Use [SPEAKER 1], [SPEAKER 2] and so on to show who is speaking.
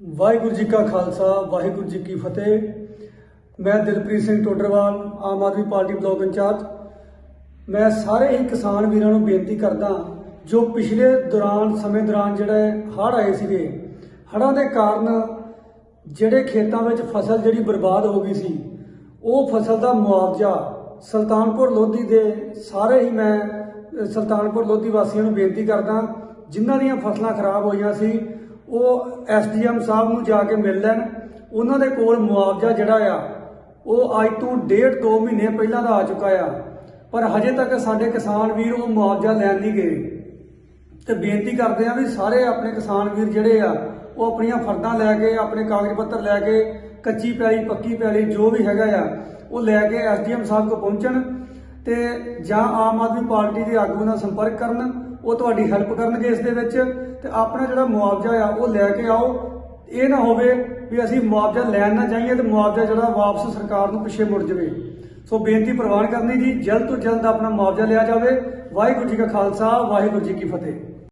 [SPEAKER 1] ਵਾਹਿਗੁਰੂ ਜੀ ਕਾ ਖਾਲਸਾ, ਵਾਹਿਗੁਰੂ ਜੀ ਕੀ ਫਤਿਹ। ਮੈਂ Dilpreet Singh Todarwal, Aam Aadmi party block incharge. ਮੈਂ ਸਾਰੇ ਹੀ ਕਿਸਾਨ ਵੀਰਾਂ ਨੂੰ ਬੇਨਤੀ ਕਰਦਾ ਜੋ ਪਿਛਲੇ ਦੌਰਾਨ, ਸਮੇਂ ਦੌਰਾਨ ਜਿਹੜੇ ਹੜ੍ਹ ਆਏ ਸੀਗੇ, ਹੜ੍ਹਾਂ ਦੇ ਕਾਰਨ ਜਿਹੜੇ ਖੇਤਾਂ ਵਿੱਚ ਫਸਲ ਜਿਹੜੀ ਬਰਬਾਦ ਹੋ ਗਈ ਸੀ, ਉਹ ਫਸਲ ਦਾ ਮੁਆਵਜ਼ਾ ਸੁਲਤਾਨਪੁਰ ਲੋਧੀ ਦੇ ਸਾਰੇ ਹੀ ਮੈਂ ਸੁਲਤਾਨਪੁਰ ਲੋਧੀ ਵਾਸੀਆਂ ਨੂੰ ਬੇਨਤੀ ਕਰਦਾ ਜਿਨ੍ਹਾਂ ਦੀਆਂ ਫਸਲਾਂ ਖਰਾਬ ਹੋਈਆਂ ਸੀ ਉਹ ਐਸਡੀਐਮ ਸਾਹਿਬ ਨੂੰ ਜਾ ਕੇ ਮਿਲ ਲੈਣ। ਉਹਨਾਂ ਦੇ ਕੋਲ ਮੁਆਵਜ਼ਾ ਜਿਹੜਾ ਆ, ਉਹ ਅੱਜ ਤੋਂ ਡੇਢ 2 ਮਹੀਨੇ ਪਹਿਲਾਂ ਦਾ ਆ ਚੁੱਕਾ ਆ। ਪਰ ਹਜੇ ਤੱਕ ਸਾਡੇ ਕਿਸਾਨ ਵੀਰ ਉਹ ਮੁਆਵਜ਼ਾ ਲੈਣ ਨਹੀਂ ਗਏ। ਤੇ ਬੇਨਤੀ ਕਰਦੇ ਆ ਵੀ ਸਾਰੇ ਆਪਣੇ ਕਿਸਾਨ ਵੀਰ ਜਿਹੜੇ ਆ, ਉਹ ਆਪਣੀਆਂ ਫਰਦਾਂ ਲੈ ਕੇ, ਆਪਣੇ ਕਾਗਜ਼ ਪੱਤਰ ਲੈ ਕੇ, ਕੱਚੀ ਪੈਲੀ ਪੱਕੀ ਪੈਲੀ ਜੋ ਵੀ ਹੈਗਾ ਆ, ਉਹ ਲੈ ਕੇ ਐਸਡੀਐਮ ਸਾਹਿਬ ਕੋ ਪਹੁੰਚਣ ਤੇ ਜਾਂ ਆਮ ਆਦਮੀ ਪਾਰਟੀ ਦੇ ਆਗੂ ਨਾਲ ਸੰਪਰਕ ਕਰਨ। ਉਹ ਤੁਹਾਡੀ ਹੈਲਪ ਕਰਨਗੇ ਇਸ ਦੇ ਵਿੱਚ ਤੇ ਆਪਣਾ ਜਿਹੜਾ ਮੁਆਵਜ਼ਾ ਆ, ਉਹ ਲੈ ਕੇ ਆਓ। ਇਹ ਨਾ ਹੋਵੇ ਵੀ ਅਸੀਂ ਮੁਆਵਜ਼ਾ ਲੈਣ ਨਾ ਜਾਈਏ ਤੇ ਮੁਆਵਜ਼ਾ ਜਿਹੜਾ ਵਾਪਸ ਸਰਕਾਰ ਨੂੰ ਪਿੱਛੇ ਮੁੜ ਜਾਵੇ। ਸੋ ਬੇਨਤੀ ਪ੍ਰਵਾਨ ਕਰਨੀ ਜੀ, ਜਲਦ ਤੋਂ ਜਲਦ ਆਪਣਾ ਮੁਆਵਜ਼ਾ ਲਿਆ ਜਾਵੇ। ਵਾਹਿਗੁਰੂ ਜੀ ਕਾ ਖਾਲਸਾ, ਵਾਹਿਗੁਰੂ ਜੀ ਕੀ ਫਤਿਹ।